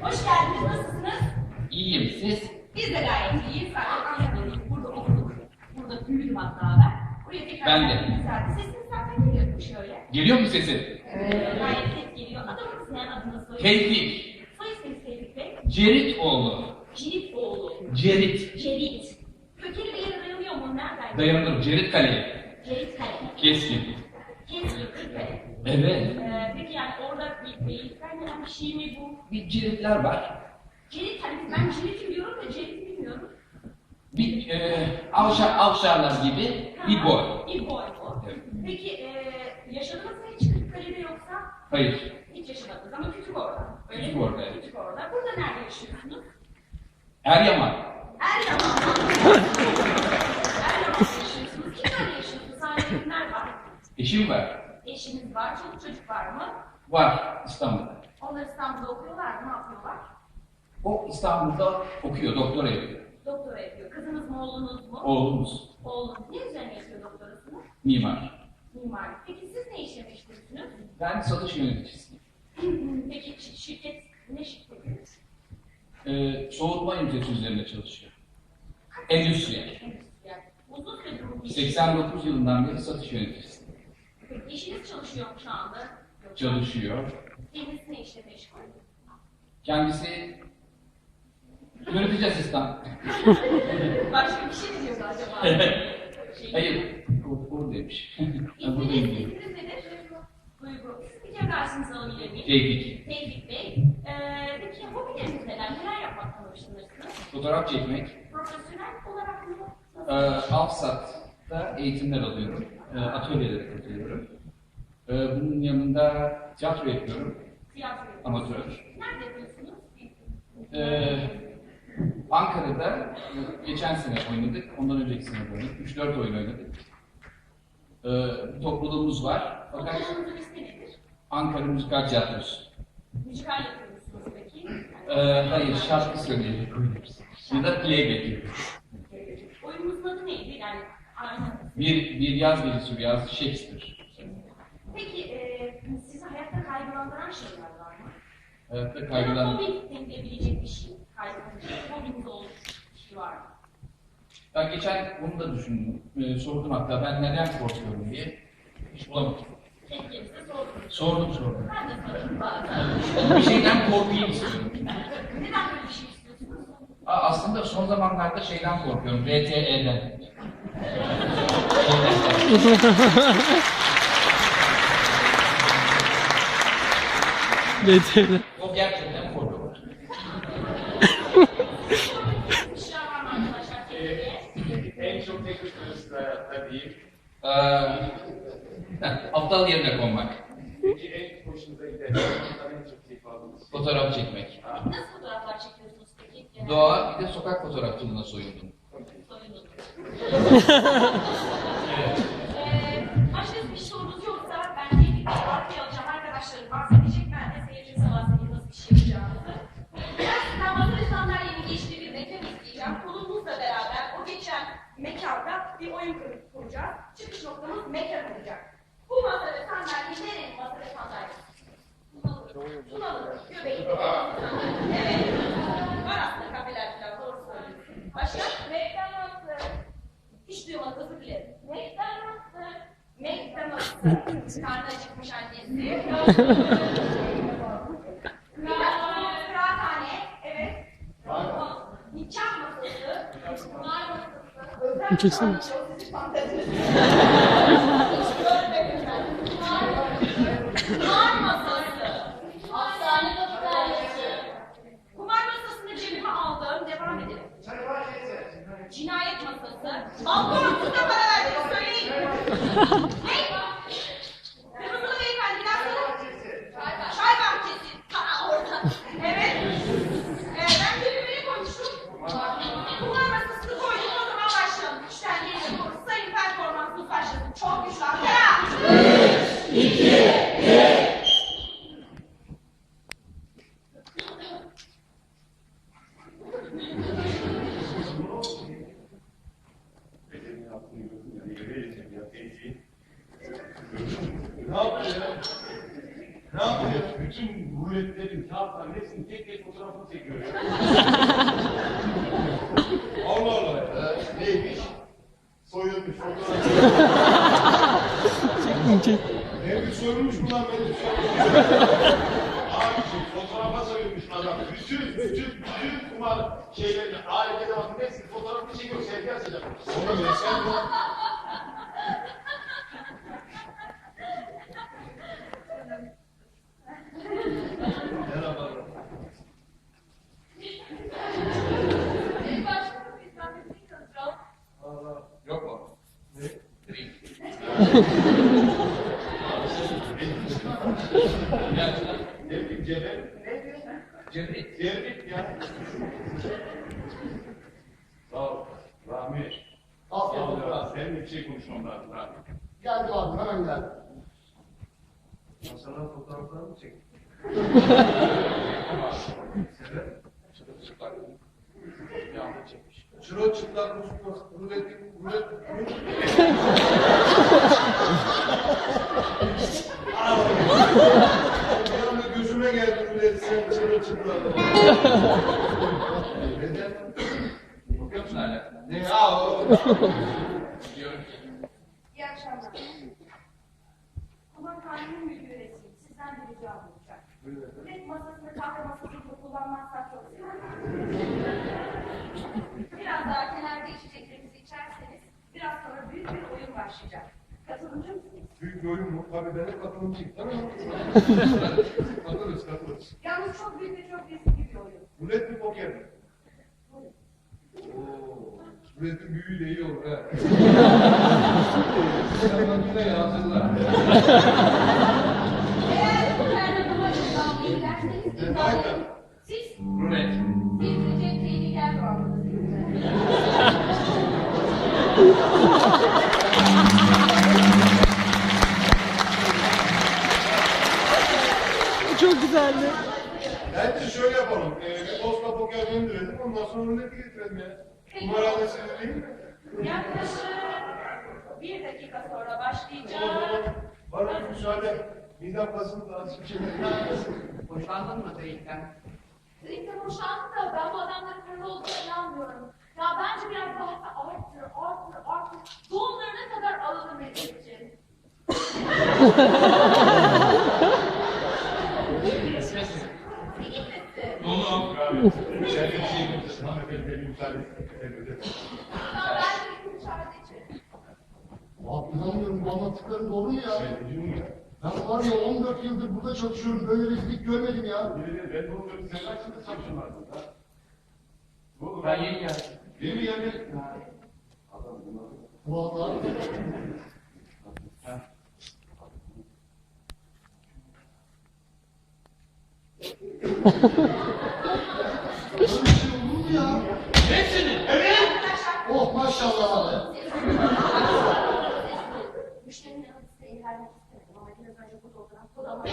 Hoş geldiniz. Nasılsınız? İyiyim siz? Biz de gayet iyiyiz. Zaten Ankara'dayız. Burada okuduk. Burada büyüdüm hatta ben. Buraya tekrar Ben de. geldim Güzeldi. Sesiniz zaten geliyor şöyle. Geliyor mu sesim? Ee, gayet ses geliyor. Adınız ne? Adınız soy Tevfik. Soy isminiz Tevfik Bey. Cerit oğlu. Cirit oğlu. Cerit. Cerit. Kökeni bir yere dayanıyor mu? Nereden? Dayanılır. Cerit Kale. Cerit Kale. Keskin. Evet. Ee, peki yani orada bir beylikten gelen bir şey mi bu? Bir ciritler var. Cirit hani ben Cirit'i biliyorum da Cirit'i bilmiyorum. Bir e, avşar, avşarlar gibi bir boy. Bir boy bu. Evet. Peki e, yaşadınız mı hiç Kırıkkale'de yoksa? Hayır. Hiç yaşamadınız ama küçük orada. Öyle Küçük mi? orada, evet. Küçük orada. Burada nerede yaşıyorsunuz? Eryaman. Eryaman'da. Eryaman'da yaşıyorsunuz. Kimlerle yaşıyorsunuz? Sahnede kimler var? Eşim var. Eşiniz var, çoluk çocuk var mı? Var İstanbul'da. Onlar İstanbul'da okuyorlar mı? Ne yapıyorlar? O İstanbul'da okuyor. Doktora yapıyor. Doktora yapıyor. Kızınız mı, oğlunuz mu? Oğlumuz. Oğlunuz. Ne üzerine yapıyor doktorasını? Mimar. Mimarlık. Peki siz ne işle meşgulsünüz? Ben satış yöneticisiyim. Peki şi- şirket ne şirketi? E, soğutma ünitesi üzerinde çalışıyor. Endüstriyel. Endüstriyel. Uzun süredir bu iş. 89 yılından beri satış yöneticisi. Peki eşiniz çalışıyor mu şu anda? Yok. Çalışıyor. Kendisi ne işle meşgul? Kendisi yönetici asistan. Başka bir şey mi diyordu acaba? Şey- Hayır, demiş. Ha, İsminiz, buradayım. isminiz nedir? Duygu. Siz bir kere dersinizi alabilir miyim? Tevfik. Tevfik Bey. Ee, peki hobileriniz neler? Neler yapmaktan hoşlanırsınız? Fotoğraf çekmek. Profesyonel olarak mı? Ee, Alsat'ta eğitimler alıyorum. Ee, atölyelere katılıyorum. Ee, bunun yanında tiyatro yapıyorum. Tiyatro. Amatör. Nerede yapıyorsunuz? Ee, Ankara'da e, geçen sene oynadık. Ondan önceki sene oynadık. 3-4 oyun oynadık. Bir topluluğumuz var. Fakat Fotoğrafınızın ismi nedir? Ankara Müzikal Tiyatrosu. Müzikal yapıyor musunuz peki? Ee, hayır, şarkı oynuyoruz. Ya da playback yapıyoruz. Oyunumuzun adı neydi? Yani Bir, bir yaz gecesi rüyası Shakespeare. Peki e, sizi hayatta kaygılandıran şeyler var mı? Hayatta kaygılan... hobi denilebilecek bir şey. Kaygılanacak. Hobiniz olmuş bir şey var mı? Ben geçen bunu da düşündüm. Ee, sordum hatta ben neden korkuyorum diye. Hiç bulamadım. Size sordum. Sordum sordum. Ben de sorayım bazen. Bir şeyden korkayım istiyorum. Neden böyle bir şey aslında son zamanlarda şeyden korkuyorum. RTE'den. BT'de. o gerçekten korkuyorum. Tehlikeye? En çok tek başınızda hayatta. Ee, aptal yerine konmak. Peki en hoşunuza giden, en çok keyif aldığınız. Fotoğraf çekmek. Nasıl fotoğraflar çekiyorsunuz Doğa bir de sokak fotoğrafçılığına soyundum. soyunuz. Karnı acıkmış annesi. Kıraathane. Evet. Nikah masası. Kumar masası. Özel. Kumar masası. Hastane doktorları. Kumar masasını cebime aldım. Devam edelim. Cinayet masası. Balkon altında para verdiniz söyleyin. ne yapıyor ya? Ne yapıyor? Bütün ruletlerin, kağıtların hepsini tek tek fotoğrafını çekiyor. Allah Allah. Ee, neymiş? Soyulmuş fotoğraf. Çektim çek. Ne bir soyulmuş mu lan benim Abiciğim fotoğrafa soyulmuş adam. Bütün, bütün, bütün kumar şeylerini, aletleri bakın hepsini fotoğrafını çekiyor. Sevgi açacak. Sonra ne? Cemil. Cebel ya. Sağ ol. Rahmi. Afiyet olsun. ya. Seninle bir şey konuşmam lazım. Geldim abi hemen geldim. Ya sana fotoğraflarını mı çekeyim? Sebep? Çıplak. Bir anda çekmiş. Çıro çıplak Mustafa. Rulet, rulet, rulet. Bir anda gözüme geldi sen çıro çıplak. Neden? Bakıyor musun hala? Ne ya o? Diyorum ki. İyi akşamlar. Kumar kanunun. Sizden bir ricam olacak. Tek masasını kahve masasında kullanmazsak çok sevinirim. Biraz daha kenarda içeceklerimizi içerseniz biraz sonra büyük bir oyun başlayacak. Katılımcı mısınız? Büyük bir oyun mu? Tabii ben de katılımcıyım. Tamam mı? Katılırız, katılırız. Yalnız çok büyük ve çok riskli bir oyun. Rulet mi poker mi? Oo, ruletin büyüğü de iyi olur ha. İnsanlar bize yazırlar. Eğer Kumarhane sizin değil mi? Yaklaşık bir dakika sonra başlayacak. bana bir müsaade. Midem kasıldı. Azıcık bir şeyler Hoşlandın mı Drink'ten? Drink'ten hoşlandım da ben bu adamların paralı olduğuna inanmıyorum. Ya bence biraz daha arttır, arttır, arttır. Doğumlarına kadar alalım Recep'ciğim. Dolu. Sen bir şey Hanımefendi bir müsaade. Ya ben de içeride içerim. Abi inanmıyorum bu anlattıkların doğru ya? Ben de diyorum ya. Ben var ya 14 yıldır burada çalışıyorum böyle rezillik görmedim ya. Bir de ben bunu diyorum. Sen kaç yıldır çalışıyorsun artık ha? Oldu? Ben yeni geldim. Yeni mi geldin? Adam bunu. Vallahi. Böyle bir şey olur mu ya? Oh maşallah abi. Müşterinin size vermek istemedim ama biraz önce burada oturan kodaman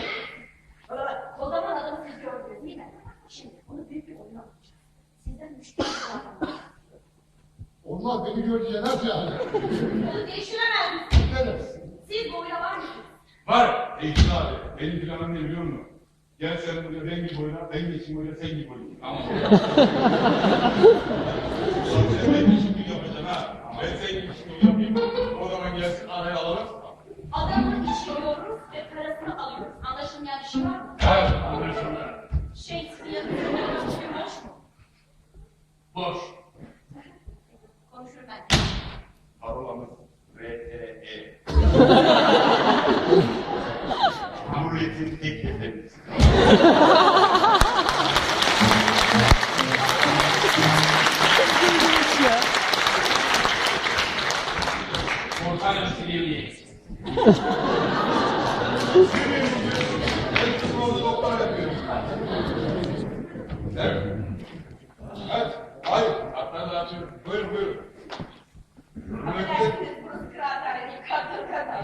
adamı. Kodaman adamı siz gördünüz değil mi? Şimdi bunu büyük bir oyuna alacağız. Sizden müşteri davranmak. Olmaz beni görünce yener yani. Bunu değiştiremez misiniz? Siz bu oyuna var mısınız? Var. Eğitim abi. Benim planım ne biliyor musun? Gel sen buraya ben gibi oyna, ben geçeyim oyna, sen gibi oyna. Tamam. Sonra sen ha. Ben Ortayla Silivri'ye. Ben kızım orada doktor yapıyorum. Evet. Evet. Hayır. Hatta dağıtıyorum. Buyurun buyurun. Cumhuriyetin Affedersiniz burası kıraathane değil. Kartal kadar.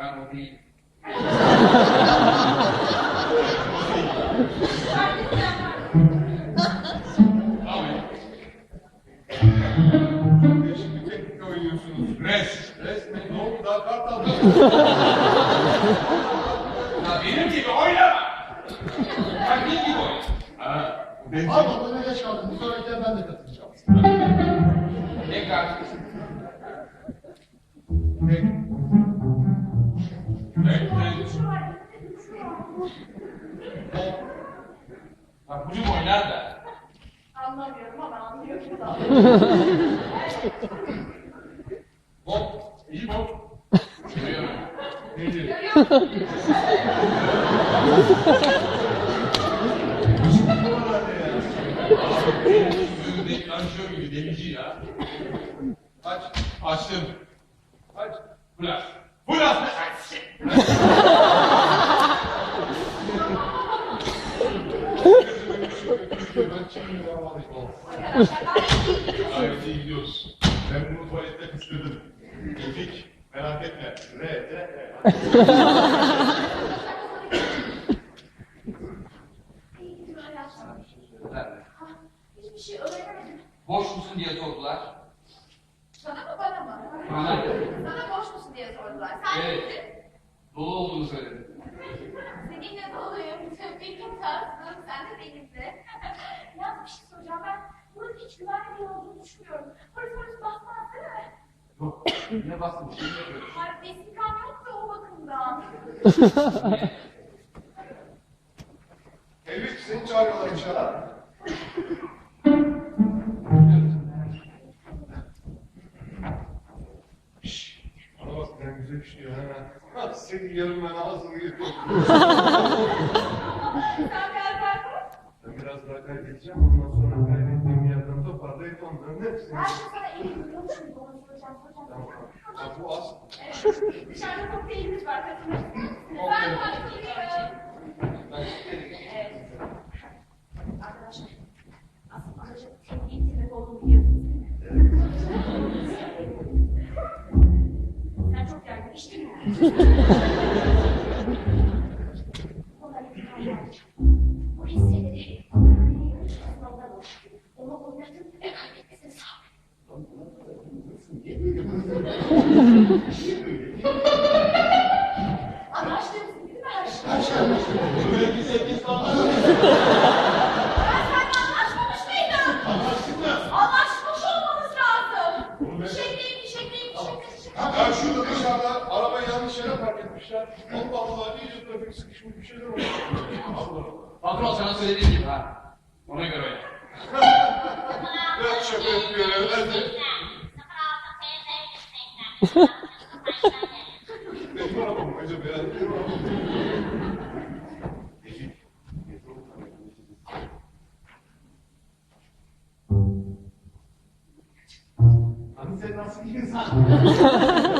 Ben o değil. Tamam. Değişik bir teknik oynuyorsunuz. Res. Res mi? Ne oldu? Daha kart Bak hücum oynar da. Anlamıyorum ama anlıyorum da. Hop. İyi hop. Görüyorum. Nedir? Görüyor musun? Sözü deklanşör gibi delici ya. Aç. Açtım. Aç. Flas. Flas. Ben şimdi devam edeyim. Arkadaşlar ben Gayet iyi gidiyoruz. Ben bunu tuvalette kıstırdım. Tevfik, merak etme. R, Hiçbir şey öğrenemedim. Boş musun diye sordular. Sana mı bana mı? Bana. Sana boş musun diye sordular. Sen Evet. gittin. Dolu olduğunu söyledim. Seninle doluyum. Benim tatlım. Sen de benimle. Yalnız bir şey soracağım. Ben buranın hiç güvenli bir olduğunu düşünmüyorum. Polis polis basmaz değil mi? Yok. Ne bastım? Şimdi yapıyorum. Hayır, vestikam yok da o bakımdan. Tevfik seni çağırıyorlar dışarı. İşliyor ha. Ha, Seni yarın ben ağzını yırtıyorum. Biraz daha kaybedeceğim. Ondan sonra kaybettiğim yerden toparlayıp onların hepsini... Ben şimdi sana biliyormuş muyum? Onu soracağım, soracağım. Tamam. Ha, bu az. Evet. Dışarıda kokteylimiz var. Katılır mısınız? Ben başlıyorum. Ben Evet. Arkadaşlar, aslında amacım Anlaştığımız şey? Şey Ben? Anlaşmış olmamız lazım. Ben- Fişekleyin, fişekleyin, fişekleyin, fişekleyin. Ya şurada dışarıda park etmişler. Allah Allah iyice trafik sıkışmış bir şeyler olmuş. Allah Allah. Patron sana söylediğim gibi ha. Ona göre oyna. Biraz şaka yapıyor herhalde. Benim arabam acaba ya. Benim arabam. Hani sen nasıl bir insan?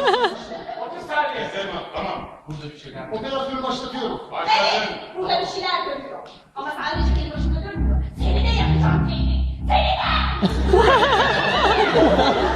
30 saniye. Selma tamam. Burada bir şeyler Operasyonu başlatıyorum. Evet, burada bir şeyler dönüyor. Ama sadece benim başımda dönmüyor. Seni de yapacağım seni. Seni de!